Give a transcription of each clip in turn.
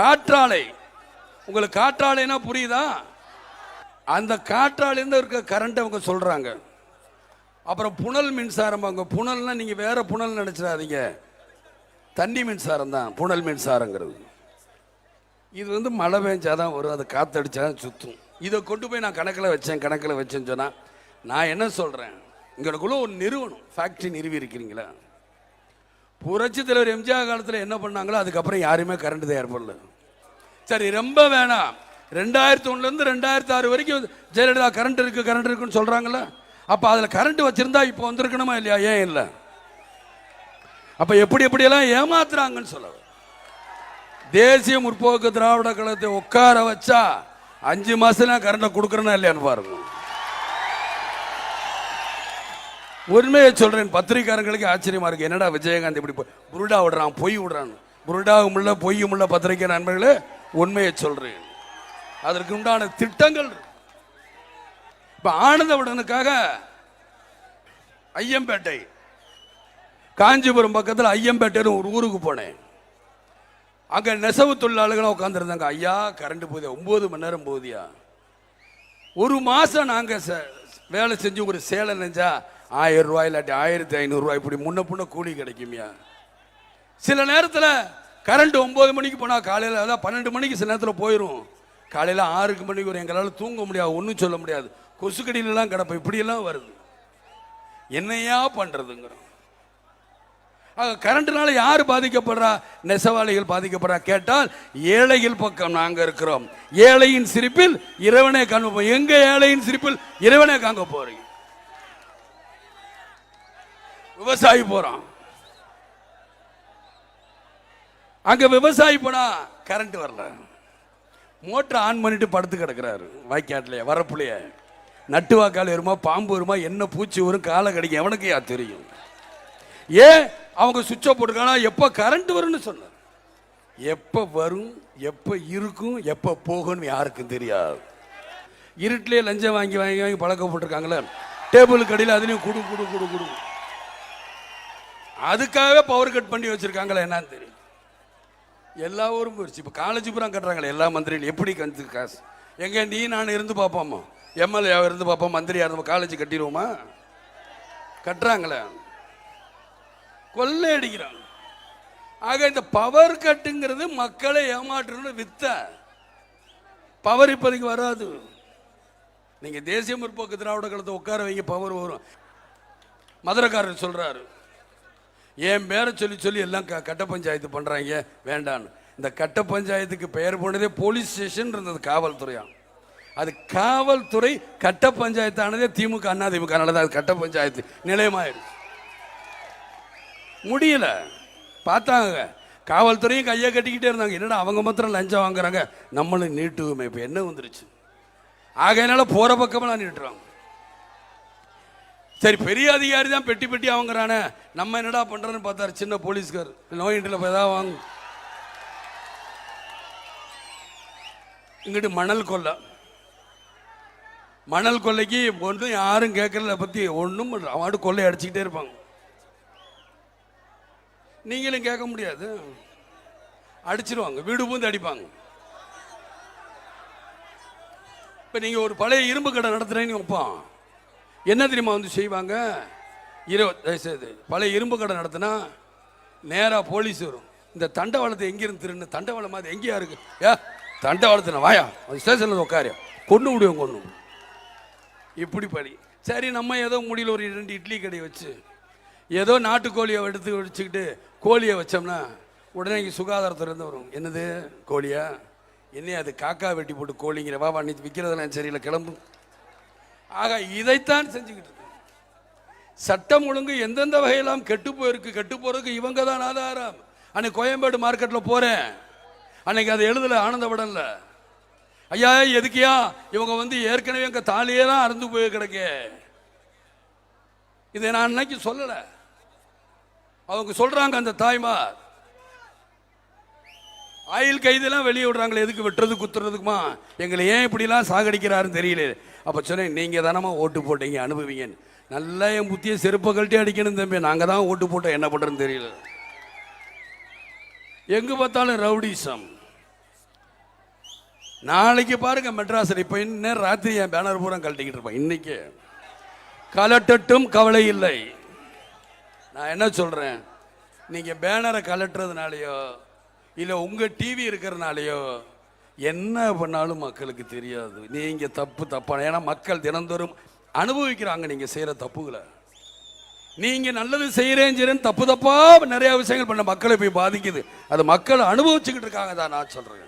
காற்றாலை. உங்களுக்கு காற்றாலைனா புரியுதா? அந்த காற்றாலேருந்து இருக்க கரண்ட் அவங்க சொல்கிறாங்க அப்புறம் புனல் மின்சாரம் அவங்க புனல்னா நீங்கள் வேறு புனல் நினச்சிடாதீங்க. தண்ணி மின்சாரம் தான் புனல் மின்சாரங்கிறது. இது வந்து மழை பெஞ்சாதான் வரும் அது காத்தடிச்சாதான் சுற்றும் இதை கொண்டு போய் நான் கணக்கில் வச்சேன் கணக்கில் வச்சேன்னு சொன்னால் நான் என்ன சொல்கிறேன் இங்களுக்குள்ள ஒரு நிறுவனம் ஃபேக்ட்ரி நிறுவி இருக்கிறீங்களா? புரட்சி தலைவர் எம்ஜிஆர் காலத்தில் என்ன பண்ணாங்களோ அதுக்கப்புறம் யாருமே கரண்ட் தயார் பண்ணல. சரி ரொம்ப வேணாம். ரெண்டாயிரத்தி ஒன்றுலேருந்து ரெண்டாயிரத்தி ஆறு வரைக்கும் ஜெயலலிதா கரண்ட் இருக்குது கரண்ட் இருக்குன்னு சொல்கிறாங்களே அப்போ அதில் கரண்ட் வச்சிருந்தா இப்போ வந்திருக்கணுமா இல்லையா? ஏன் இல்லை. அப்போ எப்படி எப்படியெல்லாம் ஏமாத்துறாங்கன்னு சொல்ல தேசிய முற்போக்கு திராவிட கழகத்தை உட்கார வச்சா அஞ்சு மாதம் கரண்ட்டை கொடுக்குறேன்னா இல்லையான்னு பாருங்க. உண்மையை சொல்றேன். பத்திரிக்காரங்களுக்கு ஆச்சரியமா இருக்கு. என்னடா விஜயகாந்த் இப்படி புருடா விடுறான் பொய் விடுறான் புருடாவும் உள்ள பொய்யும் உள்ள பத்திரிகை நண்பர்களே உண்மையை சொல்றேன். அதற்கு உண்டான திட்டங்கள் இப்போ ஆனந்த ஆனந்தவுடனுக்காக ஐயம்பேட்டை காஞ்சிபுரம் பக்கத்தில் ஐயம்பேட்டைன்னு ஒரு ஊருக்கு போனேன். அங்க நெசவு தொழிலாளர்களும் உட்காந்துருந்தாங்க ஐயா கரண்ட் போதியா ஒம்பது மணி நேரம் போகுதியா. ஒரு மாசம் நாங்க வேலை செஞ்சு ஒரு சேலை நெஞ்சா ஆயிரம் ரூபாய் இல்லாட்டி ஆயிரத்தி ஐநூறுரூவா இப்படி முன்ன பின்ன கூலி கிடைக்குமியா. சில நேரத்தில் கரண்ட் ஒம்பது மணிக்கு போனால் காலையில் அதான் பன்னெண்டு மணிக்கு சில நேரத்தில் போயிடும் காலையில் ஆறுக்கு மணிக்கு வரும். எங்களால் தூங்க முடியாது ஒன்றும் சொல்ல முடியாது. கொசுக்கடியிலலாம் கிடப்போம். இப்படியெல்லாம் வருது. என்னையா பண்ணுறதுங்கிறோம் ஆக கரண்ட்னால யார் பாதிக்கப்படுறா? நெசவாளிகள் பாதிக்கப்படுறா? கேட்டால் ஏழைகள் பக்கம் நாங்கள் இருக்கிறோம். ஏழையின் சிரிப்பில் இறைவனை காண்போம். எங்க ஏழையின் சிரிப்பில் இறைவனை காங்க போறீங்க. விவசாயி போறான். அங்க விவசாயி போனா கரண்ட் வரல. மோட்டர் ஆன் பண்ணிட்டு படுத்து கிடக்குறாரு. வாய்க்காட்டுலயே வரப்புலையே. நட்டு வாக்கால் வருமா பாம்பு வருமா என்ன பூச்சி வரும் காலை கிடைக்கும் எவனுக்கு யா தெரியும். ஏன்? அவங்க சுவிட்சை போட்டுருக்கானா எப்போ கரண்ட் வரும்னு சொன்னார். எப்போ வரும் எப்போ இருக்கும் எப்போ போகும்னு யாருக்கும் தெரியாது. இருட்டிலே லஞ்சம் வாங்கி வாங்கி வாங்கி பழக்கப்பட்டிருக்காங்களே டேபிளுக்கு அடியில் அதுலேயும் குடு குடு குடு குடு. அதுக்காகவே பவர் கட் பண்ணி வச்சுருக்காங்களா என்னன்னு தெரியும் எல்லா ஊரும் போயிடுச்சு இப்போ காலேஜ் பூரா கட்டுறாங்களே எல்லா மந்திரியும் எப்படி கந்து காசு? எங்கே நீ நான் இருந்து பார்ப்போமா எம்எல்ஏ இருந்து பார்ப்போம் மந்திரியாக இருந்தோம் காலேஜ் கட்டிடுவோமா? கட்டுறாங்களே. கொள்ளை அடிக்கிறாங்க. ஆக இந்த பவர் கட்டுங்கிறது மக்களை ஏமாற்றணும்னு வித்த. பவர் இப்போதைக்கு வராது. நீங்கள் தேசிய முற்போக்கு திராவிட கழகத்தை உட்கார வைங்க பவர் வரும். மதுரைக்காரர் சொல்கிறாரு என் பேரை சொல்லி சொல்லி எல்லாம் க- கட்ட பஞ்சாயத்து பண்ணுறாங்க வேண்டான்னு. இந்த கட்ட பஞ்சாயத்துக்கு பெயர் போனதே போலீஸ் ஸ்டேஷன் இருந்தது காவல்துறையாக அது காவல்துறை கட்ட பஞ்சாயத்தானதே திமுக அண்ணா திமுக தான் அது கட்ட பஞ்சாயத்து நிலையமாயிருச்சு முடியல. பார்த்தாங்க. காவல்துறையும் கையை கட்டிக்கிட்டே இருந்தாங்க. என்னடா அவங்க மாத்திரம் லஞ்சம் வாங்குறாங்க? நம்மளும் நீட்டுவோமே. இப்போ என்ன வந்துருச்சு? ஆகையினால போகிற பக்கமெல்லாம் நீட்டுறாங்க சரி பெரிய அதிகாரி தான் பெட்டி பெட்டி வாங்குறானே. நம்ம என்னடா பண்ணுறோன்னு பார்த்தாரு சின்ன போலீஸ்கார். நோயின்றில் போய் தான் வாங்க. இங்கிட்டு மணல் கொள்ளை. மணல் கொள்ளைக்கு ஒன்றும் யாரும் கேட்கறத பற்றி ஒன்றும் அவன் கொள்ளை அடிச்சுக்கிட்டே இருப்பாங்க. நீங்களும் கேட்க முடியாது. அடிச்சிருவாங்க வீடு பூந்து அடிப்பாங்க. இப்போ நீங்கள் ஒரு பழைய இரும்பு கடை நடத்துகிறேன்னு வைப்பான் என்ன தெரியுமா வந்து செய்வாங்க? இரவு தயவுசெய்து பழைய இரும்பு கடை நடத்தினா நேராக போலீஸ் வரும். இந்த தண்டவாளத்தை எங்கேருந்து திருன்னு தண்டவாளம் மாதிரி எங்கேயா இருக்கு? ஏ தண்டவாளத்தின வாயா அது ஸ்டேஷனில் உட்காரியா கொண்டு விடுவோம் கொண்டு இப்படி படி. சரி நம்ம ஏதோ முடியல ஒரு ரெண்டு இட்லி கடையை வச்சு ஏதோ நாட்டுக்கோழியை எடுத்து வச்சுக்கிட்டு கோழியை வச்சோம்னா உடனே இங்கே சுகாதாரத்துலேருந்து வரும். என்னது கோழியா? என்னையா அது காக்கா வெட்டி போட்டு கோழிங்கிற? வா வா நீ விற்கிறதெல்லாம் சரியில்லை கிளம்பு. ஆக இதைத்தான் செஞ்சுக்கிட்டு இருக்கு சட்டம் ஒழுங்கு எந்தெந்த வகையெல்லாம் கெட்டு போயிருக்கு கெட்டு போறதுக்கு இவங்க தான் ஆதாரம். அன்னைக்கு கோயம்பேடு மார்க்கெட்டில் போறேன். அன்னைக்கு அதை எழுதல ஆனந்தப்படல ஐயா எதுக்கியா? இவங்க வந்து ஏற்கனவே எங்கள் தாலியே தான் அறுந்து போய் கிடக்கு. இதை நான் அன்னைக்கு சொல்லல. அவங்க சொல்றாங்க அந்த தாய்மார். ஆயில் கைதெல்லாம் வெளியே விடுறாங்களே எதுக்கு வெட்டுறது குத்துறதுக்குமா? எங்களை ஏன் இப்படிலாம் சாகடிக்கிறாருன்னு தெரியல. அப்போ சொன்னேன் நீங்கள் தானம்மா ஓட்டு போட்டீங்க அனுபவிங்கன்னு. நல்லா என் புத்தியை செருப்பை கழட்டி அடிக்கணும் தம்பி நாங்கள் தான் ஓட்டு போட்டோம் என்ன பண்ணுறதுன்னு தெரியல. எங்கே பார்த்தாலும் ரவுடிசம். நாளைக்கு பாருங்க மெட்ராஸில் இப்போ இன்னும் ராத்திரி என் பேனர் பூரா கழட்டிக்கிட்டு இருப்பேன் இன்னைக்கு. கலட்டட்டும் கவலை இல்லை. நான் என்ன சொல்கிறேன் நீங்கள் பேனரை கலட்டுறதுனாலையோ இல்லை உங்கள் டிவி இருக்கிறதுனாலையோ என்ன பண்ணாலும் மக்களுக்கு தெரியாது. நீங்கள் தப்பு தப்பான ஏன்னா மக்கள் தினந்தோறும் அனுபவிக்கிறாங்க நீங்கள் செய்கிற தப்புகளை. நீங்கள் நல்லது செய்கிறேன் செய்யறேன் தப்பு தப்பாக நிறையா விஷயங்கள் பண்ண மக்களை போய் பாதிக்குது. அது மக்கள் அனுபவிச்சுக்கிட்டு இருக்காங்க தான் நான் சொல்கிறேன்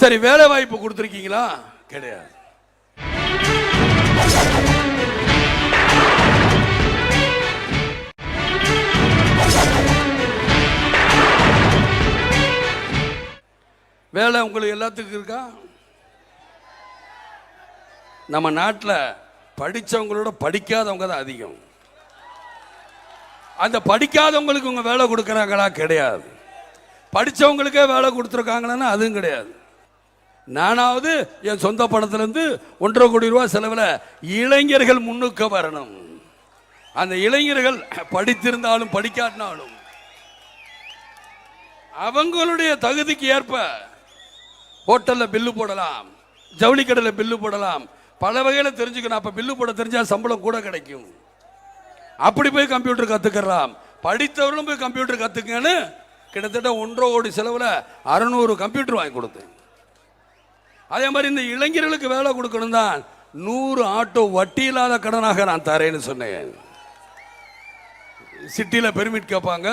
சரி வேலை வாய்ப்பு கொடுத்துருக்கீங்களா? கிடையாது. வேலை உங்களுக்கு எல்லாத்துக்கும் இருக்கா? நம்ம நாட்டில் படித்தவங்களோட படிக்காதவங்க தான் அதிகம். அந்த படிக்காதவங்களுக்கு இவங்க வேலை கொடுக்குறாங்களா? கிடையாது. படித்தவங்களுக்கே வேலை கொடுத்துருக்காங்களா அதுவும் கிடையாது. நானாவது என் சொந்த பணத்திலேருந்து ஒன்றரை கோடி ரூபா செலவில் இளைஞர்கள் முன்னுக்கு வரணும். அந்த இளைஞர்கள் படித்திருந்தாலும் படிக்காட்டினாலும் அவங்களுடைய தகுதிக்கு ஏற்ப ஹோட்டலில் பில்லு போடலாம். ஜவுளி கடையில் பில்லு போடலாம். பல வகையில் தெரிஞ்சுக்கணும். அப்போ பில்லு போட தெரிஞ்சால் சம்பளம் கூட கிடைக்கும். அப்படி போய் கம்ப்யூட்டர் கற்றுக்கலாம் படித்தவர்களும் போய் கம்ப்யூட்டர் கற்றுக்கன்னு கிட்டத்தட்ட ஒன்றரை கோடி செலவில் அறநூறு கம்ப்யூட்டர் வாங்கி கொடுத்தேன். அதே மாதிரி இந்த இளைஞர்களுக்கு வேலை கொடுக்கணும் தான் நூறு ஆட்டோ வட்டி இல்லாத கடனாக நான் தரேன்னு சொன்னேன். சிட்டியில் பெர்மிட் கேட்பாங்க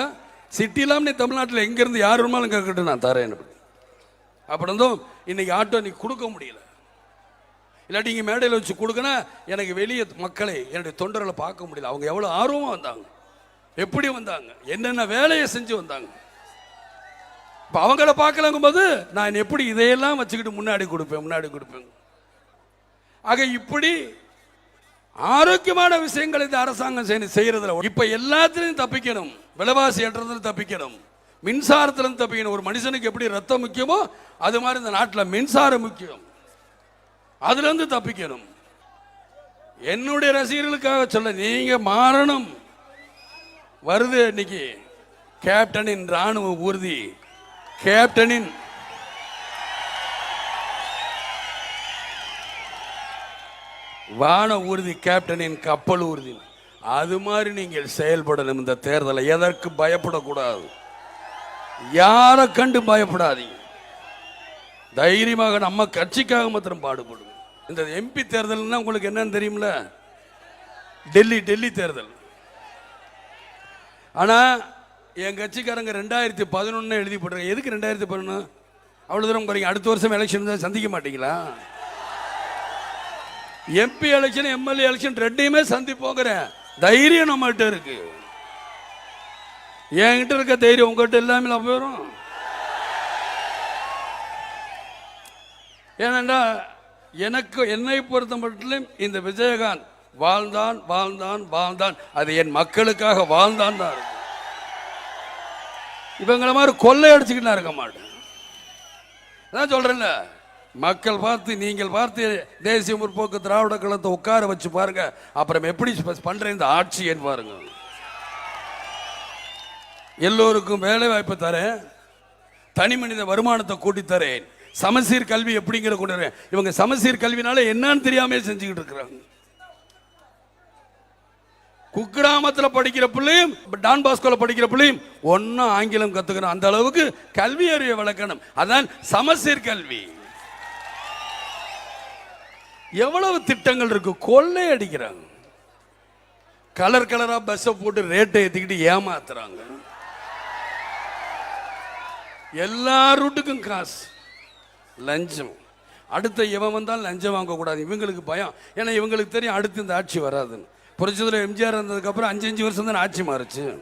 சிட்டி இல்லாமல் நீ தமிழ்நாட்டில் எங்கேருந்து யார் வேணுமாலும் கேட்கட்டும் நான் தரேன் அப்படி இருந்தும் இன்னைக்கு ஆட்டோ நீ கொடுக்க முடியல. இல்லாட்டி இங்கே மேடையில் வச்சு கொடுக்கனா எனக்கு வெளியே மக்களை என்னுடைய தொண்டர்களை பார்க்க முடியல. அவங்க எவ்வளோ ஆர்வமாக வந்தாங்க. எப்படி வந்தாங்க. என்னென்ன வேலையை செஞ்சு வந்தாங்க. இப்போ அவங்கள பார்க்கலங்கும் போது நான் எப்படி இதையெல்லாம் வச்சுக்கிட்டு முன்னாடி கொடுப்பேன் முன்னாடி கொடுப்பேன். ஆக இப்படி ஆரோக்கியமான விஷயங்களை இந்த அரசாங்கம் செய்யறதுல இப்போ எல்லாத்துலேயும் தப்பிக்கணும். விலைவாசி ஏற்றத்துல தப்பிக்கணும். மின்சாரத்திலிருந்து தப்பிக்கணும். ஒரு மனுஷனுக்கு எப்படி ரத்தம் முக்கியமோ அது மாதிரி இந்த நாட்டில் மின்சாரம் முக்கியம். அதுலேருந்து தப்பிக்கணும். என்னுடைய ரசிகர்களுக்காக சொல்ல நீங்க மாறணும். வருது இன்னைக்கு கேப்டனின் ராணுவ ஊர்தி. கேப்டனின் வான ஊர்தி கேப்டனின் கப்பல் ஊர்தி. அது மாதிரி நீங்கள் செயல்படணும் இந்த தேர்தலை. எதற்கு பயப்படக்கூடாது? யாரை கண்டு பயப்படாதீங்க. தைரியமாக நம்ம கட்சிக்காக மாத்திரம் பாடுபடும் இந்த எம்பி தேர்தல்னா உங்களுக்கு என்னன்னு தெரியும்ல? டெல்லி டெல்லி தேர்தல். ஆனால் என் கட்சிக்காரங்க ரெண்டாயிரத்தி பதினொன்னு எழுதி போட்டிருக்காங்க. எதுக்கு ரெண்டாயிரத்தி பதினொன்று அவ்வளோ தூரம் குறைங்க அடுத்த வருஷம் எலெக்ஷன் தான் சந்திக்க மாட்டீங்களா? எம்பி எலெக்ஷன் எம்எல்ஏ எலெக்ஷன் ரெண்டையுமே சந்திப்போங்கிறேன் தைரியம் நம்மகிட்ட இருக்குது என்கிட்ட இருக்க தைரியம் உங்ககிட்ட எல்லாமே போயிடும் ஏனென்றா எனக்கு என்னை பொறுத்த மட்டும் இந்த விஜயகாந்த் வாழ்ந்தான் வாழ்ந்தான் வாழ்ந்தான். அது என் மக்களுக்காக வாழ்ந்தான் தான் இருக்கு. இவங்கள மாதிரி கொள்ளையடிச்சுக்கிட்டு நான் இருக்க மாட்டேன். அதான் சொல்கிறேன்ல மக்கள் பார்த்து நீங்கள் பார்த்து தேசிய முற்போக்கு திராவிட கழகத்தை உட்கார வச்சு பாருங்க. அப்புறம் எப்படி பண்ற இந்த ஆட்சி பாருங்க எல்லோருக்கும் வேலை வாய்ப்பு தரேன். தனி மனித வருமானத்தை கூட்டி தரேன். சமசீர் கல்வி எப்படிங்கிற கொண்டு வரேன். இவங்க சமசீர் கல்வினால என்னன்னு தெரியாமே செஞ்சுக்கிட்டு இருக்கிறாங்க. குக்கிராமத்தில் படிக்கிற பிள்ளையும் டான் பாஸ்கோல படிக்கிற பிள்ளையும் ஒன்றும் ஆங்கிலம் கற்றுக்கணும் அந்த அளவுக்கு கல்வி அறிவை வளர்க்கணும். அதான் சமசீர் கல்வி. எவ்வளவு திட்டங்கள் இருக்கு? கொள்ளை அடிக்கிறாங்க. கலர் கலராக பஸ்ஸை போட்டு ரேட்டை ஏற்றிக்கிட்டு ஏமாத்துறாங்க. எல்லா ரூட்டுக்கும் காசு லஞ்சம். அடுத்த இவன் வந்தால் லஞ்சம் வாங்கக்கூடாது. இவங்களுக்கு பயம். ஏன்னா இவங்களுக்கு தெரியும் அடுத்து இந்த ஆட்சி வராதுன்னு. புரட்சித்தில் எம்ஜிஆர் இருந்ததுக்கப்புறம் அஞ்சு அஞ்சு வருஷம் தான் ஆட்சி மாறுச்சு.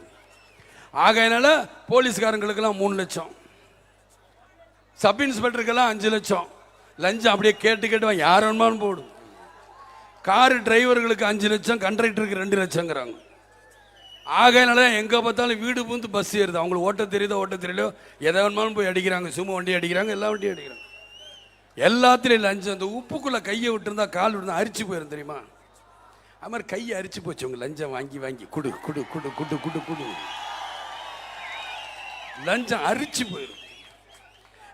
ஆகையினால போலீஸ்காரங்களுக்கெல்லாம் மூணு லட்சம். சப் இன்ஸ்பெக்டருக்கெல்லாம் அஞ்சு லட்சம். லஞ்சம் அப்படியே கேட்டு கேட்டு யார் வேணுமான்னு போடும். காரு டிரைவர்களுக்கு அஞ்சு லட்சம் கண்டக்டருக்கு ரெண்டு லட்சங்கிறாங்க. ஆகையினால எங்கே பார்த்தாலும் வீடு பூந்து பஸ் ஏறுது. அவங்களுக்கு ஓட்ட தெரியுதோ ஓட்ட தெரியலையோ எதை வேணுமாலும் போய் அடிக்கிறாங்க. சும்மா வண்டி அடிக்கிறாங்க எல்லா வண்டியும் அடிக்கிறாங்க. எல்லாத்துலேயும் லஞ்சம். இந்த உப்புக்குள்ளே கையை விட்டுருந்தா கால் விட்டுருந்தா அரிச்சு போயிடும் தெரியுமா? அது மாதிரி கையை அரிச்சு போச்சு. உங்க லஞ்சம் வாங்கி வாங்கி. குடு குடு குடு குடு குடு குடு. லஞ்சம் அரிச்சு போயிடும்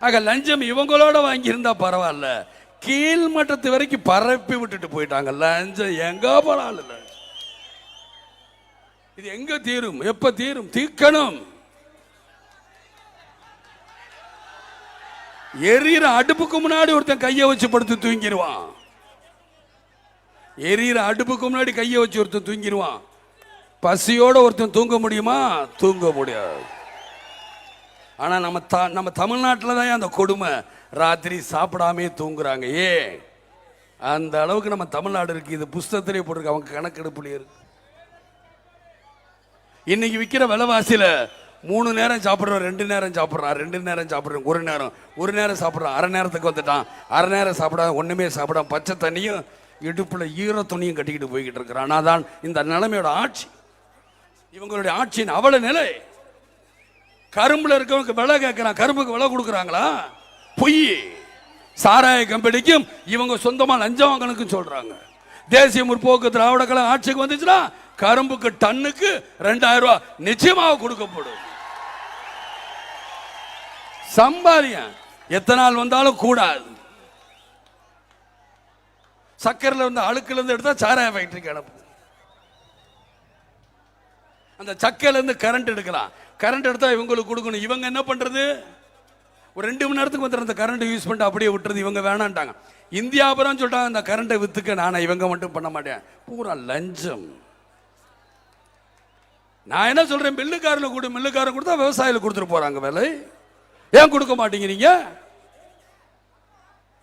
ஆக லஞ்சம் இவங்களோட வாங்கியிருந்தா பரவாயில்ல. கீழ் மட்டத்து வரைக்கும் பரப்பி விட்டுட்டு போயிட்டாங்க. லஞ்சம் எங்கே போனாலும் இது எங்க தீரும்? எப்ப தீரும்? தீர்க்கணும் எரியிற அடுப்புக்கு முன்னாடி ஒருத்தன் கையை வச்சு படுத்து தூங்கிடுவான் எரியிற அடுப்புக்கு முன்னாடி கையை வச்சு ஒருத்தன் தூங்கிடுவான் பசியோட ஒருத்தன் தூங்க முடியுமா? தூங்க முடியாது. ஆனா நம்ம த நம்ம தமிழ்நாட்டில் தான் அந்த கொடுமை? ராத்திரி சாப்பிடாமே தூங்குறாங்க. ஏ அந்த அளவுக்கு நம்ம தமிழ்நாடு இருக்கு. இது புஸ்தகத்திலே போட்டிருக்கு. அவங்க கணக்கெடுப்புலேயே இருக்கு. இன்னைக்கு விற்கிற விலைவாசியில் மூணு நேரம் சாப்பிட்றோம் ரெண்டு நேரம் சாப்பிட்றான் ரெண்டு நேரம் சாப்பிட்றோம் ஒரு நேரம். ஒரு நேரம் சாப்பிட்றான் அரை நேரத்துக்கு வந்துட்டான். அரை நேரம் சாப்பிடாம ஒன்றுமே சாப்பிடாம பச்சை தண்ணியும் இடுப்பில் ஈர துணியும் கட்டிக்கிட்டு போய்கிட்டு இருக்கிறான். அதான் இந்த நிலைமையோட ஆட்சி. இவங்களுடைய ஆட்சியின் அவல நிலை. கரும்புல இருக்கவங்க விலை கேட்குறான். கரும்புக்கு விலை கொடுக்குறாங்களா? பொய். சாராய கம்பெனிக்கும் இவங்க சொந்தமாக லஞ்சம் வாங்கணுக்கும் சொல்கிறாங்க தேசிய முற்போக்கு திராவிட கழகம் ஆட்சிக்கு வந்துச்சுன்னா கரும்புக்கு டன்னுக்கு ரெண்டாயிரம் ரூபாய் நிச்சயமாக கொடுக்கப்படும். சம்பாதியம் எத்தனை நாள் வந்தாலும் கூடாது. சக்கரையில் இருந்து அழுக்கில் இருந்து எடுத்தால் சாராய ஃபேக்டரி கிடப்பு அந்த சக்கையிலேருந்து கரண்ட் எடுக்கலாம். கரண்ட் எடுத்தால் இவங்களுக்கு கொடுக்கணும். இவங்க என்ன பண்ணுறது ஒரு ரெண்டு மணி நேரத்துக்கு வந்து அந்த கரண்ட் யூஸ் பண்ணிட்டு அப்படியே விட்டுறது. இவங்க வேணான்ட்டாங்க. இந்தியாபுரம் சொல்லிட்டாங்க அந்த கரண்ட்டை விற்றுக்க நானே இவங்க மட்டும் பண்ண மாட்டேன். பூரா லஞ்சம். நான் என்ன சொல்கிறேன் மில்லுக்காரில் கொடு மில்லுக்காரன் கொடுத்தா விவசாயில கொடுத்துட்டு போகிறாங்க வேலை. ஏன் கொடுக்க மாட்டேங்கிறீங்க?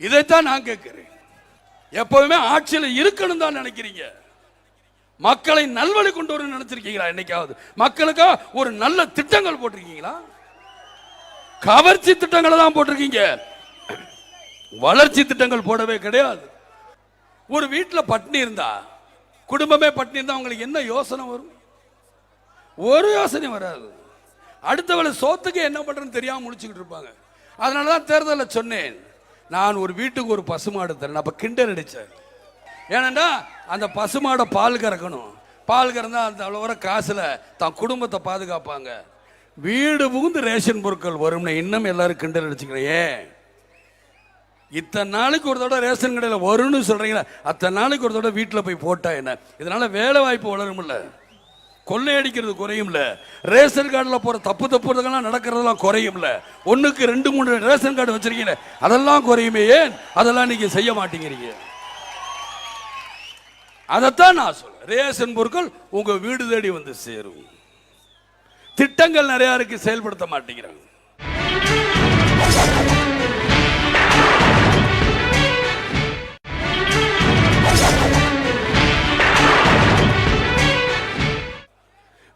இதைத்தான் நான் கேட்குறேன். எப்பவுமே ஆட்சியில் இருக்கணும் தான் நினைக்கிறீங்க. மக்களை நல்வழி கொண்டு வர நினைச்சிருக்கீங்களா என்னைக்காவது? மக்களுக்கா ஒரு நல்ல திட்டங்கள் போட்டிருக்கீங்களா? கவர்ச்சி திட்டங்களை தான் போட்டிருக்கீங்க. வளர்ச்சி திட்டங்கள் போடவே கிடையாது. ஒரு வீட்டில் பட்னி இருந்தா குடும்பமே பட்னி இருந்தா உங்களுக்கு என்ன யோசனை வரும்? ஒரு யோசனை வராது. அடுத்தவளை சோத்துக்கு என்ன பண்ணுறேன்னு தெரியாமல் முடிச்சுக்கிட்டு இருப்பாங்க. அதனால தான் தேர்தலில் சொன்னேன். நான் ஒரு வீட்டுக்கு ஒரு பசுமாடு தரேன். அப்போ கிண்டல் அடித்தேன் ஏனண்டா அந்த பசுமாடை பால் கறக்கணும். பால் கறந்தால் அந்த அவ்வளோ வர தான் குடும்பத்தை பாதுகாப்பாங்க. வீடு புகுந்து ரேஷன் பொருட்கள் வரும்னு இன்னும் எல்லாரும் கிண்டல் அடிச்சுக்கிறேன். இத்தனை நாளைக்கு ஒரு தடவை ரேஷன் கடையில் வரும்னு சொல்கிறீங்களா அத்தனை நாளைக்கு ஒரு தடவை வீட்டில் போய் போட்டா என்ன? இதனால் வேலை வாய்ப்பு வளரும்ல. கொள்ளையடிக்கிறது குறையும்ல. ரேஷன் கார்டில் போகிற தப்பு தப்புறதுக்கெல்லாம் நடக்கிறதெல்லாம் குறையும்ல. ஒன்றுக்கு ரெண்டு மூணு ரேஷன் கார்டு வச்சிருக்கீங்க. அதெல்லாம் குறையுமே ஏன்? அதெல்லாம் நீங்கள் செய்ய மாட்டேங்கிறீங்க. அதைத்தான் நான் சொல்கிறேன் ரேஷன் பொருட்கள் உங்கள் வீடு தேடி வந்து சேரும். திட்டங்கள் நிறையா இருக்கு செயல்படுத்த மாட்டேங்கிறாங்க.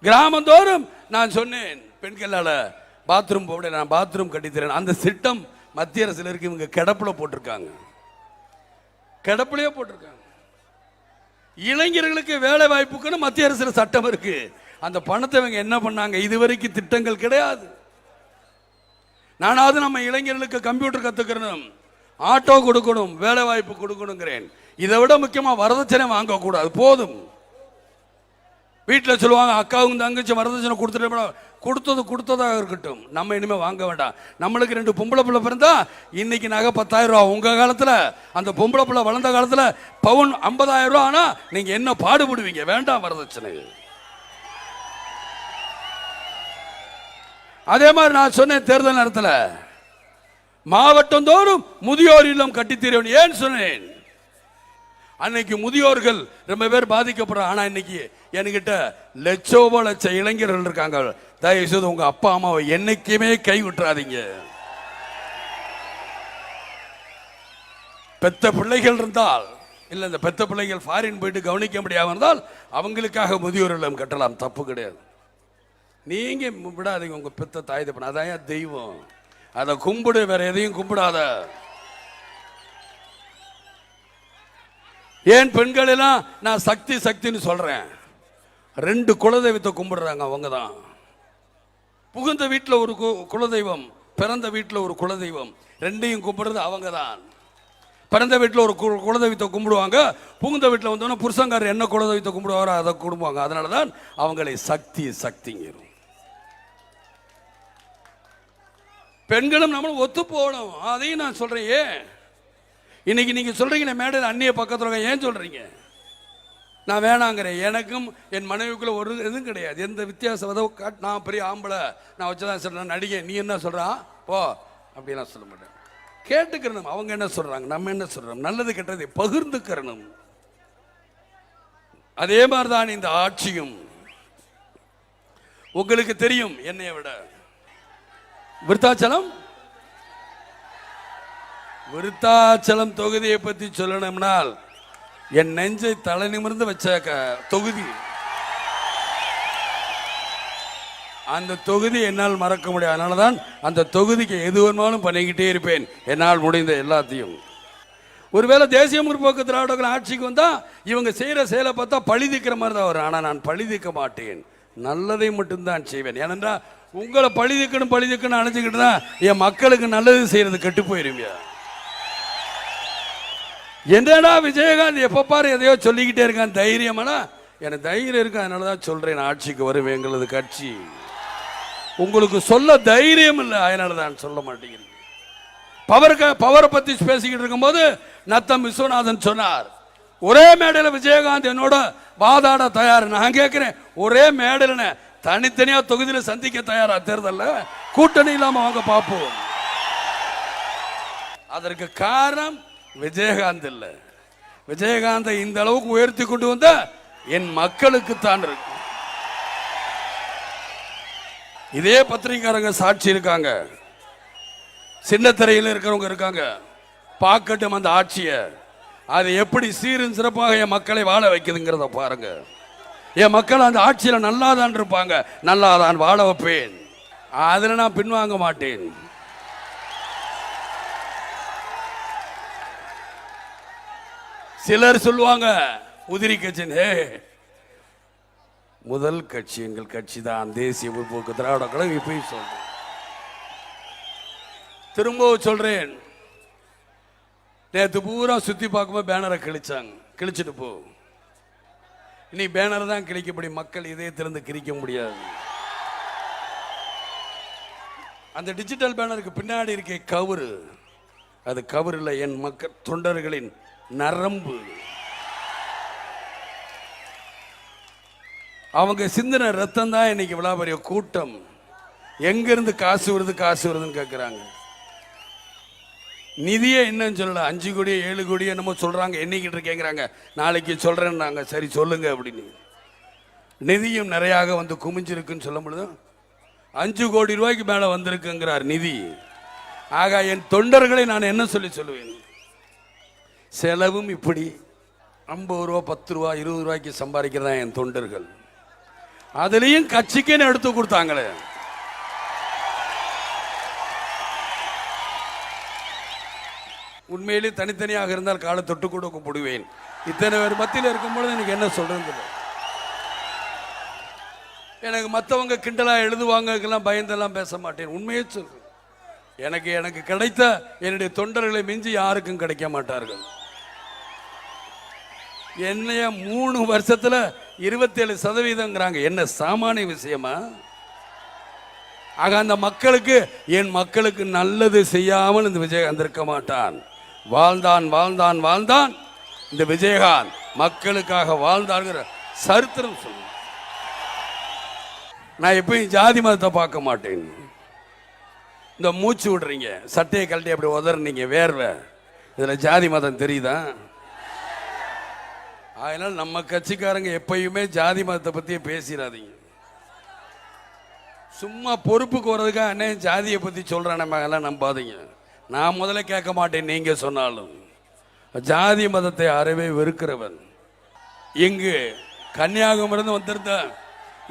கிராமந்தோறும் நான் சொன்னேன் பெண்களால் பாத்ரூம் போட நான் பாத்ரூம் கட்டித்தரேன். அந்த திட்டம் மத்திய அரசில் இருக்கு இவங்க கிடப்பில் போட்டிருக்காங்க. கிடப்புலயே போட்டிருக்காங்க. இளைஞர்களுக்கு வேலை வாய்ப்புக்குன்னு மத்திய அரசில் சட்டம் இருக்கு. அந்த பணத்தை இவங்க என்ன பண்ணாங்க? இதுவரைக்கும் திட்டங்கள் கிடையாது. நானாவது நம்ம இளைஞர்களுக்கு கம்ப்யூட்டர் கற்றுக்கணும் ஆட்டோ கொடுக்கணும் வேலை வாய்ப்பு கொடுக்கணுங்கிறேன். இதை விட முக்கியமாக வரதட்சணை வாங்கக்கூடாது. போதும். வீட்டில் சொல்லுவாங்க அக்காவும் தங்கச்சி வரதட்சணை கொடுத்துட்டு கொடுத்தது கொடுத்ததாக இருக்கட்டும். நம்ம இனிமேல் வாங்க வேண்டாம். நம்மளுக்கு ரெண்டு பொம்பளை பிள்ளை பிறந்தா இன்னைக்கு நகை பத்தாயிரம் ரூபா. உங்கள் காலத்தில் அந்த பொம்பளை பிள்ளை வளர்ந்த காலத்தில் பவுன் ஐம்பதாயிரம் ரூபா ஆனால் நீங்கள் என்ன பாடுபடுவீங்க? வேண்டாம் வரதட்சணை. அதே மாதிரி நான் சொன்னேன் தேர்தல் நேரத்தில் மாவட்டம் தோறும் முதியோர் இல்லம் கட்டித்தீரவன் ஏன் சொன்னேன். அன்னைக்கு முதியோர்கள் ரொம்ப பேர் பாதிக்கப்படுறான் ஆனால் இன்னைக்கு என்கிட்ட லட்சோப லட்ச இளைஞர்கள் இருக்காங்க. தயவு செய்து உங்க அப்பா அம்மாவை என்னைக்குமே கை விட்டுறாதீங்க பெத்த பிள்ளைகள் இருந்தால் இல்லை இந்த பெத்த பிள்ளைகள் ஃபாரின் போயிட்டு கவனிக்க முடியாமல் இருந்தால் அவங்களுக்காக முதியோர் இல்லம் கட்டலாம். தப்பு கிடையாது. நீங்க விடாதீங்க உங்க பெத்த தாய் தப்பன அதான் ஏன் தெய்வம். அதை கும்பிடு வேற எதையும் கும்பிடாத. ஏன் பெண்கள் எல்லாம் நான் சக்தி சக்தின்னு சொல்றேன். ரெண்டு குலதெய்வத்தை கும்பிடுறாங்க அவங்க தான் புகுந்த வீட்டில் ஒரு கு- குலதெய்வம் பிறந்த வீட்டில் ஒரு குலதெய்வம் ரெண்டையும் கும்பிடுறது அவங்க தான் பிறந்த வீட்டில் ஒரு கு- குலதெய்வத்தை கும்பிடுவாங்க புகுந்த வீட்டில் வந்தோன்னா புருஷங்காரர் என்ன குலதெய்வத்தை கும்பிடுவாரோ அதை கும்பிடுவாங்க. அதனால தான் அவங்களை சக்தி சக்திங்கிறோம். பெண்களும் நம்மளும் ஒத்து போகணும். அதையும் நான் சொல்கிறேன் ஏன்? இன்னைக்கு நீங்கள் சொல்றீங்க மேடையில் அந்நிய பக்கத்தில் ஏன் சொல்கிறீங்க நான் வேணாங்கிறேன். எனக்கும் என் மனைவிக்குள்ளே ஒரு இதுவும் கிடையாது. எந்த வித்தியாசம்? உதவு காட் நான் பெரிய ஆம்பளை. நான் வச்சுதான் சொல்கிறேன் நடிகை. நீ என்ன சொல்கிறான் போ. அப்படிலாம் சொல்ல மாட்டேன். கேட்டுக்கிறணும். அவங்க என்ன சொல்கிறாங்க நம்ம என்ன சொல்கிறோம் நல்லது கெட்டதை பகிர்ந்துக்கிறணும். அதே மாதிரிதான் இந்த ஆட்சியும். உங்களுக்கு தெரியும் என்னைய விட. விருத்தாச்சலம்? விருத்தாச்சலம் தொகுதியை பற்றி சொல்லணும்னால் என் நெஞ்சை தலை நிமிர்ந்து வச்ச தொகுதி. அந்த தொகுதி என்னால் மறக்க முடியும் அதனால தான் அந்த தொகுதிக்கு எது வேணுமாலும் பண்ணிக்கிட்டே இருப்பேன். என்னால் முடிந்த எல்லாத்தையும். ஒருவேளை தேசிய முற்போக்கு திராவிடர்கள் ஆட்சிக்கு வந்தால் இவங்க செய்கிற செயலை பார்த்தா பழிதிக்கிற மாதிரி தான் வரும். ஆனால் நான் பழிதிக்க மாட்டேன். நல்லதை மட்டும்தான் செய்வேன். ஏனென்றால் உங்களை பழிதிக்கணும் பழிதிக்கணும் நினைச்சுக்கிட்டு தான் என் மக்களுக்கு நல்லது செய்கிறது கெட்டு போயிருவியா? என்னடா விஜயகாந்த் எப்போ பாரு எதையோ சொல்லிக்கிட்டே இருக்கான் தைரியமானா? எனக்கு தைரியம் இருக்கு அதனால தான் சொல்கிறேன் ஆட்சிக்கு வருவேன் எங்களது கட்சி. உங்களுக்கு சொல்ல தைரியம் இல்லை அதனால தான் சொல்ல மாட்டேங்கிறேன். பவருக்கு பவரை பற்றி பேசிக்கிட்டு இருக்கும்போது நத்தம் விஸ்வநாதன் சொன்னார் ஒரே மேடையில் விஜயகாந்த் என்னோட வாதாட தயார். நான் கேட்குறேன் ஒரே மேடையில் தனித்தனியாக தொகுதியில் சந்திக்க தயாரா? தேர்தலில்? கூட்டணி இல்லாமல் வாங்க பார்ப்போம் அதற்கு காரணம் விஜயகாந்த் இல்லை. விஜயகாந்தை இந்த அளவுக்கு உயர்த்தி கொண்டு வந்த என் மக்களுக்கு தான் இருக்கு. இதே பத்திரிகாரங்க சாட்சி இருக்காங்க. சின்ன திரையில் இருக்கிறவங்க இருக்காங்க. பார்க்கட்டும் அந்த ஆட்சியை. அது எப்படி சீரும் சிறப்பாக என் மக்களை வாழ வைக்குதுங்கிறத பாருங்க. என் மக்கள் அந்த ஆட்சியில் நல்லா தான் இருப்பாங்க. நல்லா தான் வாழ வைப்பேன். அதில் நான் பின்வாங்க மாட்டேன். சிலர் சொல்லுவாங்க உதிரி கட்சின்னு. முதல் கட்சி எங்கள் கட்சி தான் தேசிய முற்போக்கு திராவிட கழகம் இப்பயும் சொல்றேன். திரும்பவும் சொல்றேன். நேற்று பூரா சுத்தி பார்க்கும்போது பேனரை கிழிச்சாங்க. கிழிச்சிட்டு போ. இனி பேனர் தான் கிழிக்கப்படி மக்கள் இதயத்திலிருந்து கிழிக்க முடியாது. அந்த டிஜிட்டல் பேனருக்கு பின்னாடி இருக்க கவுரு. அது கவுரில் என் மக்கள் தொண்டர்களின் நரம்பு. அவங்க சிந்தின ரத்தம் தான் இன்னைக்கு இவ்வளோ பெரிய கூட்டம். எங்கேருந்து காசு வருது காசு வருதுன்னு கேட்குறாங்க நிதியே என்னன்னு சொல்லல. அஞ்சு கோடி ஏழு கோடி என்னமோ சொல்கிறாங்க என்னைக்கிட்டு இருக்கேங்கிறாங்க. நாளைக்கு சொல்கிறேன்னாங்க சரி சொல்லுங்க அப்படின்னு. நிதியும் நிறையாக வந்து குமிஞ்சிருக்குன்னு சொல்ல முடியுது அஞ்சு கோடி ரூபாய்க்கு மேலே வந்திருக்குங்கிறார் நிதி. ஆக என் தொண்டர்களை நான் என்ன சொல்லி சொல்லுவேன்? செலவும் இப்படி. ஐம்பது ரூபா பத்து ரூபா இருபது ரூபாய்க்கு சம்பாதிக்கிறதா என் தொண்டர்கள். அதுலேயும் கட்சிக்குன்னு எடுத்து கொடுத்தாங்களே. உண்மையிலே தனித்தனியாக இருந்தால் காலை தொட்டு கூட போடுவேன் இத்தனை பேர் மத்தியில் இருக்கும்பொழுது எனக்கு என்ன சொல்கிறது எனக்கு மற்றவங்க கிண்டலாக எழுதுவாங்கலாம் பயந்தெல்லாம் பேச மாட்டேன். உண்மையே சொல்கிறேன் எனக்கு எனக்கு கிடைத்த என்னுடைய தொண்டர்களை மிஞ்சி யாருக்கும் கிடைக்க மாட்டார்கள். என்னைய மூணு வருஷத்துல இருபத்தேழு சதவீதங்கிறாங்க என்ன சாமானிய விஷயமா? ஆக அந்த மக்களுக்கு என் மக்களுக்கு நல்லது செய்யாமல் இந்த விஜயகாந்த் இருக்க மாட்டான். வாழ்ந்தான் வாழ்ந்தான் வாழ்ந்தான். இந்த விஜயகாந்த் மக்களுக்காக வாழ்ந்தாங்கிற சரித்திரம் சொல்லு நான் எப்பயும் ஜாதி மதத்தை பார்க்க மாட்டேன். இந்த மூச்சு விடுறீங்க சட்டையை கழட்டி அப்படி உதறீங்க வேர்வை. இதில் ஜாதி மதம் தெரியுதான் அதனால் நம்ம கட்சிக்காரங்க எப்பயுமே ஜாதி மதத்தை பற்றியே பேசிடாதீங்க. சும்மா பொறுப்புக்கு வர்றதுக்காக அண்ணே ஜாதியை பற்றி சொல்கிறேன் நம்ம எல்லாம் நம்பாதீங்க. நான் முதல்ல கேட்க மாட்டேன் நீங்கள் சொன்னாலும். ஜாதி மதத்தை அறவே வெறுக்கிறவன். இங்கு கன்னியாகுமரிந்து வந்திருந்த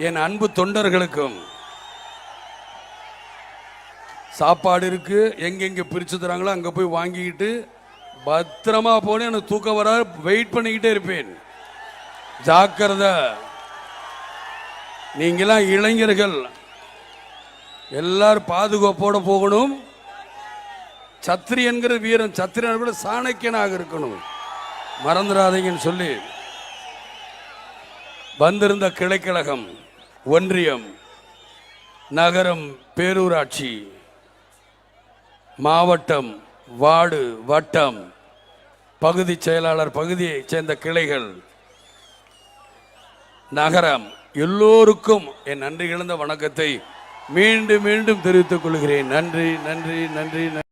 என் அன்பு தொண்டர்களுக்கும் சாப்பாடு இருக்குது எங்கெங்கே பிரிச்சு தராங்களோ அங்கே போய் வாங்கிக்கிட்டு பத்திரமா போனேன் எனக்கு தூக்கம் வர வெயிட் பண்ணிக்கிட்டே இருப்பேன். ஜாக்கிரதை. நீங்களாம் இளைஞர்கள். எல்லாரும் பாதுகாப்போட போகணும். சத்திரியன்கிற வீரன் சத்திரியன் கூட சாணக்கியனாக இருக்கணும். மறந்துடாதீங்கன்னு சொல்லி வந்திருந்த கிளைக்கழகம் ஒன்றியம் நகரம் பேரூராட்சி மாவட்டம் வார்டு வட்டம் பகுதி செயலாளர் பகுதியைச் சேர்ந்த கிளைகள். நகரம். எல்லோருக்கும் என் நன்றி கிழந்த வணக்கத்தை மீண்டும் மீண்டும் தெரிவித்துக் கொள்கிறேன். நன்றி நன்றி நன்றி நன்றி.